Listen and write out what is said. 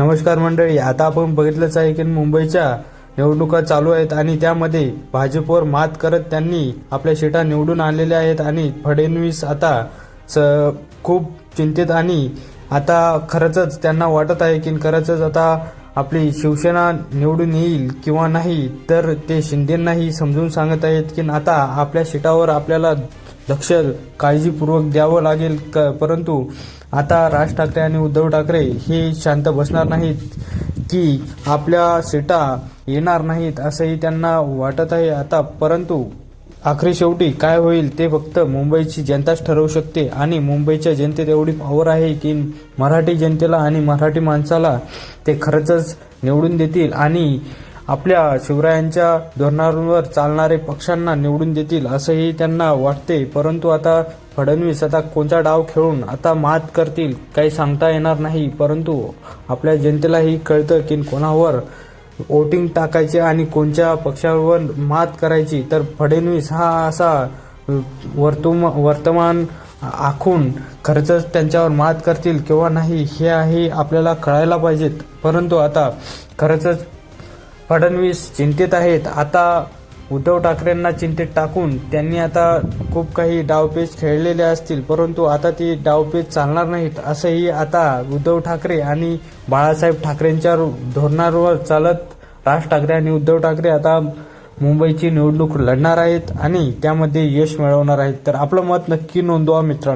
नमस्कार मंडळी आता आपण बघितलंच आहे की मुंबईच्या निवडणुका चालू आहेत आणि त्यामध्ये भाजपवर मात करत त्यांनी आपल्या शिटा निवडून आणलेल्या आहेत आणि फडणवीस आता खूप चिंतित आणि आता खरंच त्यांना वाटत आहे की खरंच आता आपली शिवसेना निवडून येईल किंवा नाही तर ते शिंदेंनाही समजून सांगत आहेत की आता आपल्या शिटावर आपल्याला लक्ष काळजीपूर्वक द्यावं लागेल क- परंतु आता राज ठाकरे आणि उद्धव ठाकरे हे शांत बसणार नाहीत की आपल्या सीटा येणार नाहीत असंही त्यांना वाटत आहे आता. परंतु आखरी शेवटी काय होईल ते फक्त मुंबईची जनताच ठरवू शकते आणि मुंबईच्या जनतेत एवढी पॉवर आहे की मराठी जनतेला आणि मराठी माणसाला ते खरंच निवडून देतील आणि आपल्या शिवरायांच्या धोरणांवर चालणारे पक्षांना निवडून देतील असंही त्यांना वाटते. परंतु आता फडणवीस आता कोणता डाव खेळून आता मात करतील काही सांगता येणार नाही. परंतु आपल्या जनतेलाही कळतं की कोणावर वोटिंग टाकायचे आणि कोणत्या पक्षावर मात करायची. तर फडणवीस हा असा वर्तुम वर्तमान आखून खरंच त्यांच्यावर मात करतील किंवा नाही हे आहे आपल्याला कळायला पाहिजेत. परंतु आता खरंच फडणवीस चिंतेत आहेत. आता उद्धव ठाकरेंना चिंतेत टाकून त्यांनी आता खूप काही डावपेच खेळलेले असतील परंतु आता ती डावपेच चालणार नाहीत असंही आता उद्धव ठाकरे आणि बाळासाहेब ठाकरेंच्या धोरणावर चालत राज ठाकरे आणि उद्धव ठाकरे आता मुंबईची निवडणूक लढणार आहेत आणि त्यामध्ये यश मिळवणार आहेत. तर आपलं मत नक्की नोंदवा मित्रांनो.